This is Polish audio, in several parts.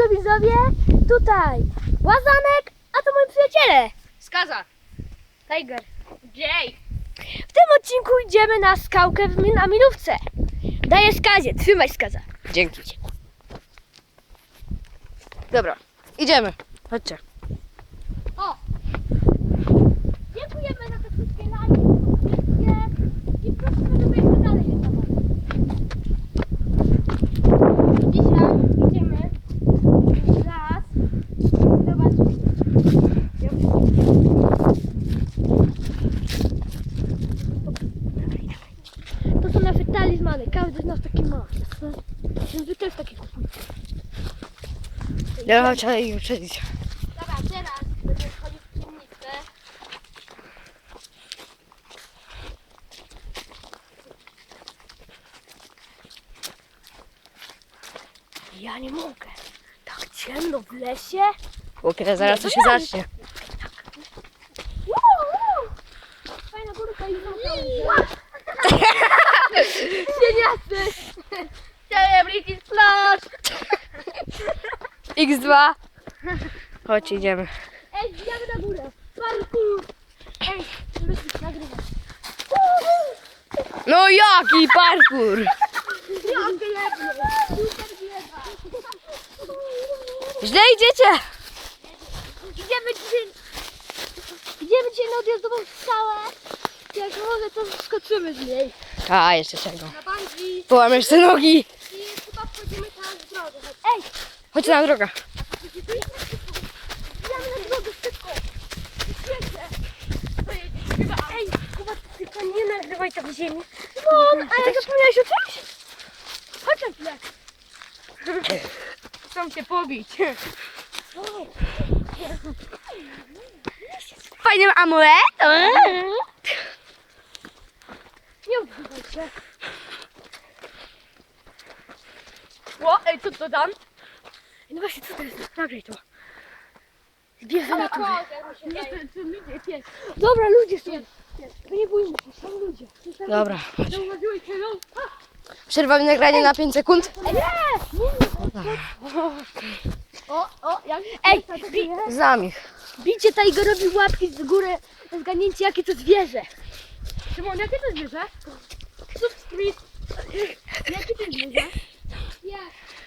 siemaneczko widzowie, tutaj Łazanek, a to moi przyjaciele. Skaza. Tiger. Jay. W tym odcinku idziemy na skałkę w na milówce. Daję skazie, trzymaj skaza. Dzięki ci. Dobra, idziemy. Chodźcie. O! Dziękujemy za te wszystkie lajki, subskrypcje i prosimy, żeby jeszcze dalej je dawać. Dzisiaj idziemy w las zobaczyć. To są nasze talizmany, każdy z nas taki ma. Więc wy też takie kupujcie. Ja chodź, ale ich uprzedzić. Dobra, teraz będziemy wchodzić w ciemnicę. Ja nie mogę. Tak ciemno w lesie. Chłopie, zaraz to się zacznie. Fajna górka i Cieniasy. Celebrity Splash! X2. Chodź, idziemy. Ej, zbijamy na górę. Parkour. Ej, nagrywasz. No jaki parkour! Jakie jedno. Super bieda. Źle idziecie! Idziemy dzisiaj... Idziemy dzisiaj na odjazdową skałę. Jak może to skoczymy z niej. A, jeszcze czego. Na bungee. Połamiesz te nogi. I chyba wchodzimy tam w drogę. Ej, Chodź na drogę. na drogę szybko. Świecie. Ej, Kuba, tylko nie nagrywaj tak w ziemi. No, ale zapomniałeś o czymś? Chodź na chwilę. Chcą cię pobić. Fajnym amuletem. Nie odzywaj się. O, ej, co to tam? No właśnie, co to jest? Nagraj to. Zbierze na to. Dobra, ludzie są. To nie bójmy się, są ludzie. Dobra, chodź. Zauważyłeś się, no? Przerwamy nagranie na 5 sekund. Nie! Nie! O, o, jak... Ej, bi, Z nami. bicie Tigerowi łapki z góry, zgadnięcie jakie to zwierzę. Szymon, jakie to zwierzę? Subskryp. Jakie to zwierzę? Ja.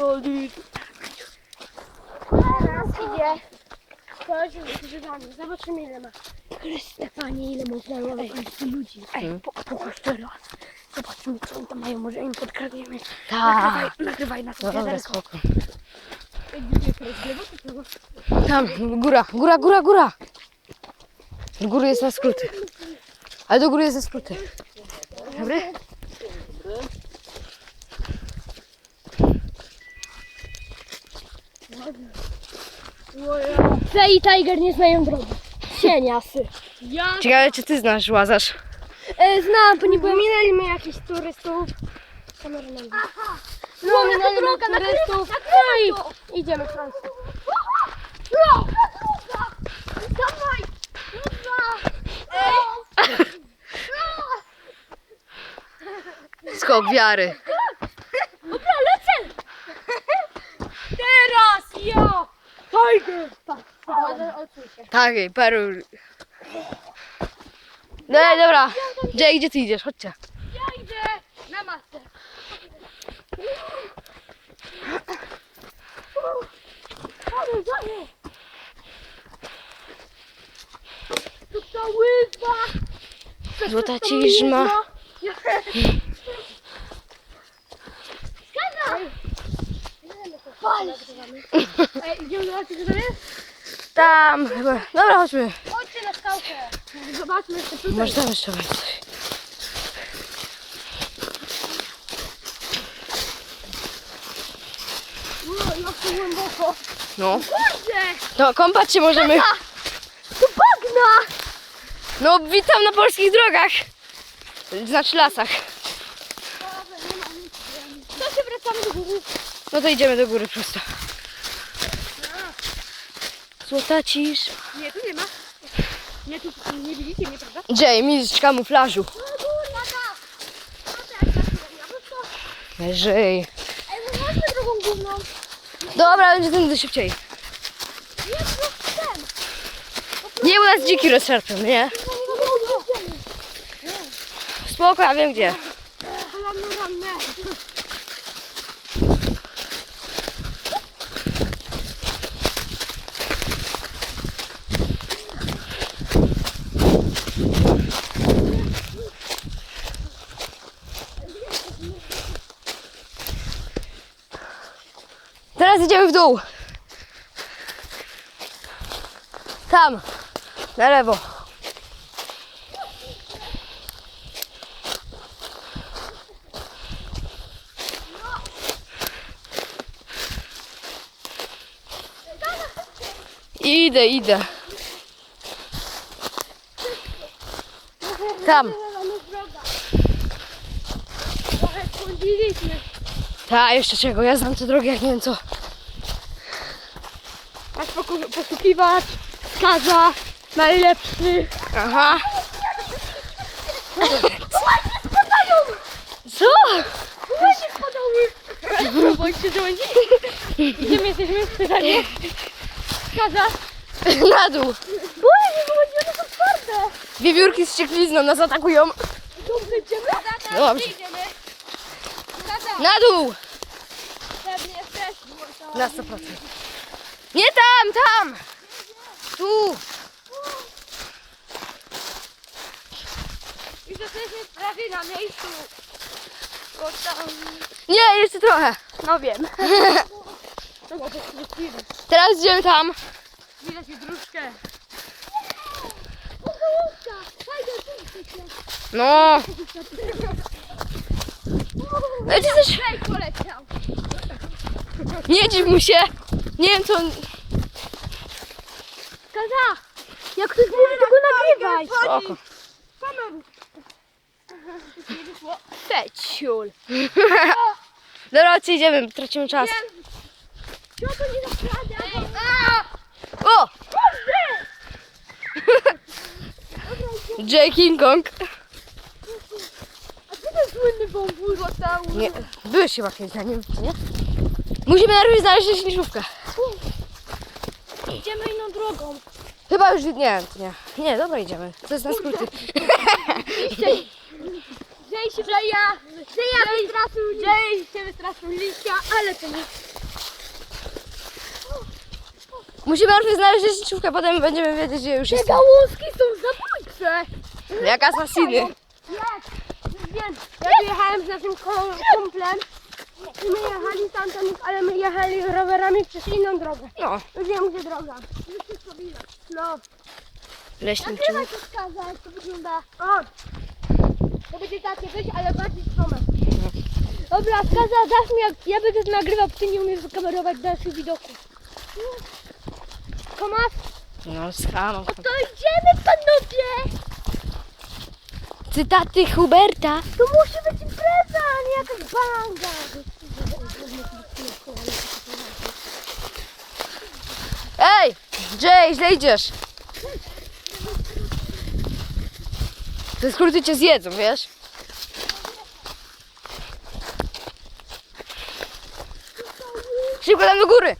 Solid. Teraz idzie. Chodźmy z grzybami. Zobaczymy ile ma. Chryste panie, ile można łowić ludzi. Ej, po, pokaż teraz. Zobaczymy co oni tam mają, może im podkradniemy. Nagrywaj, Tak. nagrywaj na to No dobra, wiaderko. spoko. Tam, góra, góra, góra, góra. Do góry jest na skróty. Ale do góry jest na skróty. Dobry? Fej i Tiger nie znają drogi. Cieniasy. Ja Ciekawe, czy ty znasz Łazarz? e, znam, bo nie pominęliśmy jakichś turystów. Aha. No, minęliśmy droga, turystów. No i idziemy w Francję. Dawaj! Droga! Skok wiary. Dobra, lecę! Teraz ja! Tiger! Patrz, odsuń się. Ej, paru. No dobra. Jay, gdzie ty idziesz? Chodźcie. Ja idę na masę. Ale daję. Złota ciżma. Skana! Palisz. Ej, idziemy do lasu, gdzie Tam chyba. Dobra, chodźmy. Chodźcie na skałkę. Zobaczmy jeszcze tutaj. Może tam jeszcze coś. Jak to głęboko. No. Kurde! To kąpać się możemy. To bagna! No, witam na polskich drogach. Znaczy lasach. To się wracamy do góry. No to idziemy do góry prosto. Złota cisza. Nie, tu nie ma. Nie, tu nie widzicie mnie, prawda? Jay, mistrz kamuflażu. No tak. No tak, tak. Żyj. Ej, my chodźmy drugą główną. Dobra, będzie tędy szybciej. Jest no ten. Nie, u nas dziki rozszarpią, nie? Spoko, ja wiem gdzie. Idziemy w dół. Tam, na lewo. Idę, idę. Tam. Ta, jeszcze czego? Ja znam te drogi jak nie wiem co. Poszukiwać, skaza, najlepszy. Aha. Co? Ładnie spadały. Bądźcie żołędzi. Gdzie my jesteśmy? Pytanie. Skaza. Na dół. Boże, żołędzi, one są twarde. Wiewiórki z ścieklizną nas atakują. Dobrze, idziemy? Dobrze. idziemy. Na dół. Pewnie jesteś. Na 100%. Nie tam, tam. Tu. Już jesteśmy prawie na miejscu. Bo tam... Nie, jeszcze trochę. No wiem. To Teraz idziemy tam. Widać mi dróżkę. No. No ty też... Hej, poleciał. Nie dziw mu się. Nie wiem co... on- Skaza. Jak ktoś mówi, to go nagrywaj. Spoko. Feciul. Dobra, chodźcie, idziemy, tracimy czas. To nie? O! J. King Kong. A co to jest słynny wąwóz? Nie, byłeś chyba kiedyś na nim, nie? Musimy najpierw znaleźć leśniczówkę. Idziemy inną drogą. Chyba już, nie, nie. Nie, dobra, idziemy. To jest na skróty. Żej się, że ja, że ja wystraszył, Żej się wystraszył liścia, ale to nie. Musimy najpierw znaleźć leśniczówkę, potem będziemy wiedzieć, gdzie już Te jest. gałązki są zabójcze. Jak asasiny. Jak? Wiem. Ja tu jechałem z naszym kom- kumplem my jechali tamten, ale my jechali rowerami przez inną drogę. No, Już wiem, gdzie droga. No. leśniczówka. Nagrywaj to skaza, jak to wygląda. O! To będzie takie coś, ale bardziej strome. Dobra, skaza, dasz mi, jak ja będę nagrywał, ty nie umiesz wykamerować dalszych widoków. Tomasz, No, schaną. to idziemy panowie! Cytaty Huberta. To musi być impreza, a nie jakaś balanga. Ej, Jay, źle idziesz. Te skróty cię zjedzą, wiesz? Szybko tam do góry.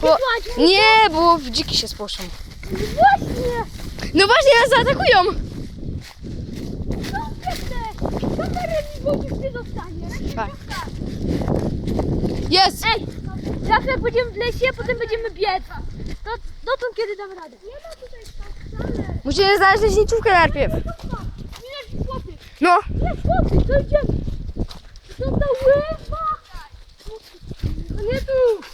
Bo, nie, bo w dziki się spłoszą. Właśnie! No właśnie, nas zaatakują. Piękne! Kamerę mi włożysz nie dostanie. Tak. Jest. Ej! Zawsze jak będziemy w lesie, a potem będziemy biec. To dotąd kiedy dam radę. Nie ma tutaj wcale. Musimy znaleźć leśniczówkę najpierw. Ile chłopy? No. Nie chłopy, to idziemy. To ta łyba. No nie tu.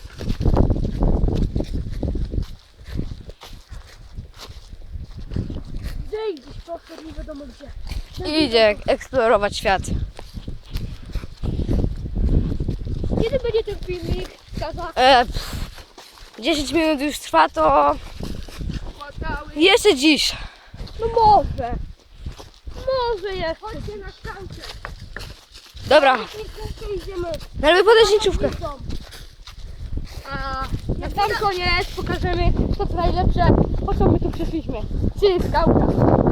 Prosto, nie wiadomo gdzie. Idzie eksplorować świat. długi ten filmik? Kaza. E, pff, 10 minut już trwa, to Płakały. jeszcze dziś. No może. Może jeszcze. Chodźcie na skałkę. Dobra, idziemy. ale podleśniczówkę. A na sam koniec pokażemy co co najlepsze, po co my tu przyszliśmy. Czyli skałka.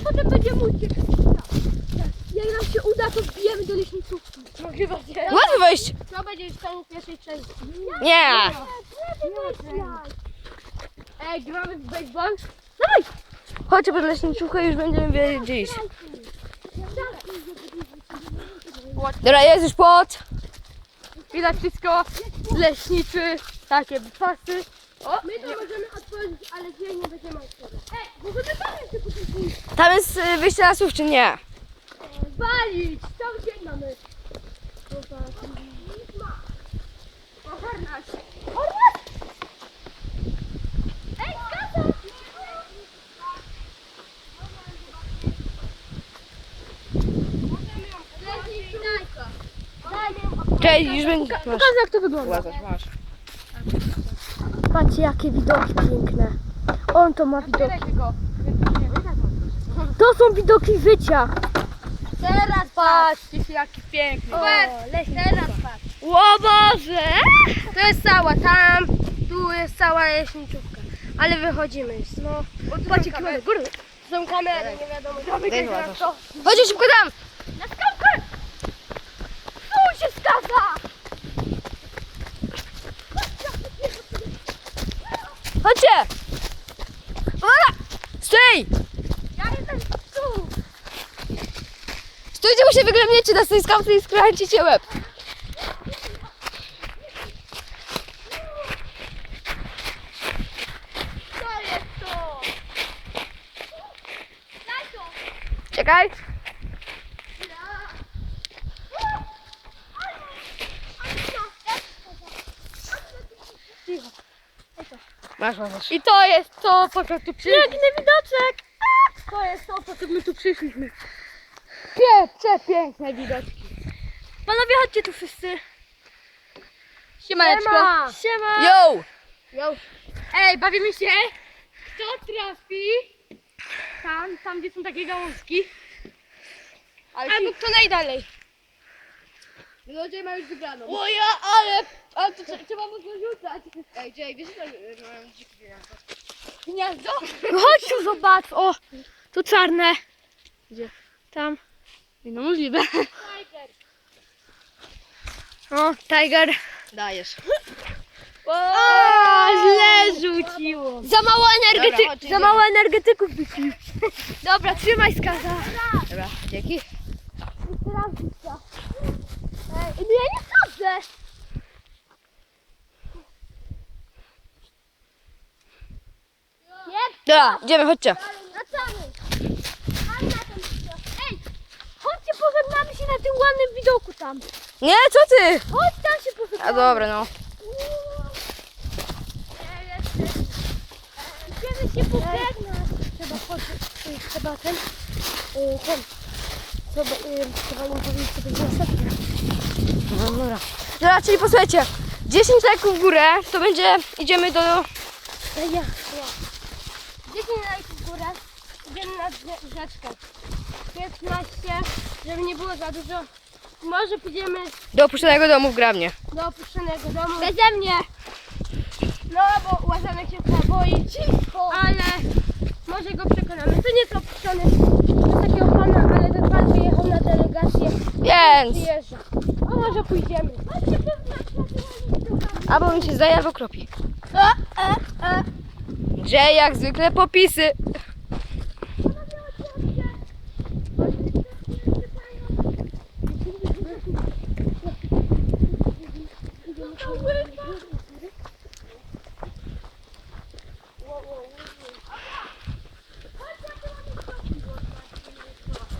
A potem będziemy uciekać. Jak nam się uda, to wbijemy do leśnicówki. No chyba nie. Łatwo wejść. Co będzie w w pierwszej części? Nie. Ej, gramy w baseball? Chodźcie pod leśniczówkę i już będziemy wiedzieć. Dobra, jest już płot. Widać wszystko. Leśniczy, takie pasy. O, my to możemy otworzyć, ale dzisiaj nie będziemy otworzyć. Ej, możemy tam jeszcze kupić Tam jest y, wyjście na słów, czy nie? Walić! Cały dzień mamy. O, harnaś. Harnaś! Ej, skasa! Cześć, już będzie. Masz. Pokaż jak to wygląda. masz. Patrzcie jakie widoki piękne. On to ma widoki. To są widoki życia. Teraz patrz. jaki piękny. O, teraz patrz. O Boże! To jest cała tam, tu jest cała leśniczówka. Ale wychodzimy. No, patrzcie. Góry. Są kamery, nie wiadomo. Chodźcie szybko tam. Na skałkę! Tu się skaza! Chodźcie. Uwaga. Stój. Ja jestem tu! Stójcie, bo się wyglądniecie na tej skałce i skręcicie łeb. Co jest to? To! Czekaj. Masz, masz. I to jest to, po co tu przyszliśmy. Piękny widoczek! To jest to, po co my tu przyszliśmy. Pie, przepiękne widoczki. Panowie, chodźcie tu wszyscy. Siemaneczko. Siema. Yo. Yo. Ej, bawimy się. Kto trafi tam, tam gdzie są takie gałązki. Albo kto najdalej. Ludzie mają już wygraną. O ja, ale... Ale to trze- trzeba mocno rzucać. Ej, Jay, wiesz, że mają gniazdo? Gniazdo? No chodź tu zobacz. O, tu czarne. Gdzie? Tam. No możliwe. O, tiger. Dajesz. O, źle rzuciło. Za mało energety... Dobra, chodź, za mało energetyków wypił. Dobra, trzymaj skaza. Dobra, dzięki. Teraz. Ej, no ja nie wchodzę. Nie, Dobra, idziemy, chodźcie. wracamy. Ej, chodźcie, pożegnamy się na tym ładnym widoku tam. Nie, co ty? Chodź tam się pożegnamy. A dobra, no. Idziemy się pożegnać. Trzeba chodzić, y, trzeba ten, y, ten, trzeba, y, trzeba im powiedzieć, co będzie następne. No, dobra. Dobra, czyli posłuchajcie. 10 lajków w górę, to będzie, idziemy do... Ja, ja. 10 lajków w górę, idziemy na drze- rzeczkę. 15, żeby nie było za dużo. Może pójdziemy do opuszczonego domu w Gramnie. do opuszczonego domu. Beze mnie! No, bo Łazanek się chyba boi. Cicho! Ale może go przekonamy. To nie jest opuszczony do takiego pana, ale ten pan wyjechał na delegację. Więc, Przyjeżdża. A może pójdziemy? albo mi się zdaje, albo kropi. E, e, e. Że jak zwykle popisy.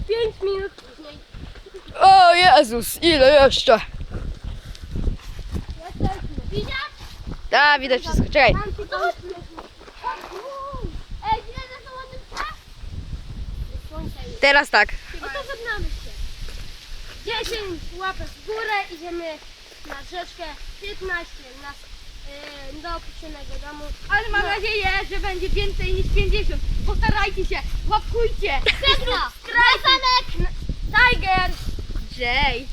Pięć minut później. O Jezus, ile jeszcze? Widać? A, widać wszystko. Czekaj. Ej, ile to? Słońce. Teraz tak. No to żegnamy się. 10 łapek w górę, idziemy na rzeczkę 15 na, yy, do opuszczonego domu. Ale mam nadzieję, że będzie więcej niż 50. Postarajcie się, łapkujcie. Petra! Krasanek! Tiger! Jay.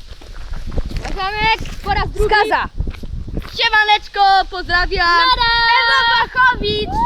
Zamek po raz drugi. Skaza! Siemaneczko, pozdrawiam. Nara! Ewa Bachowicz.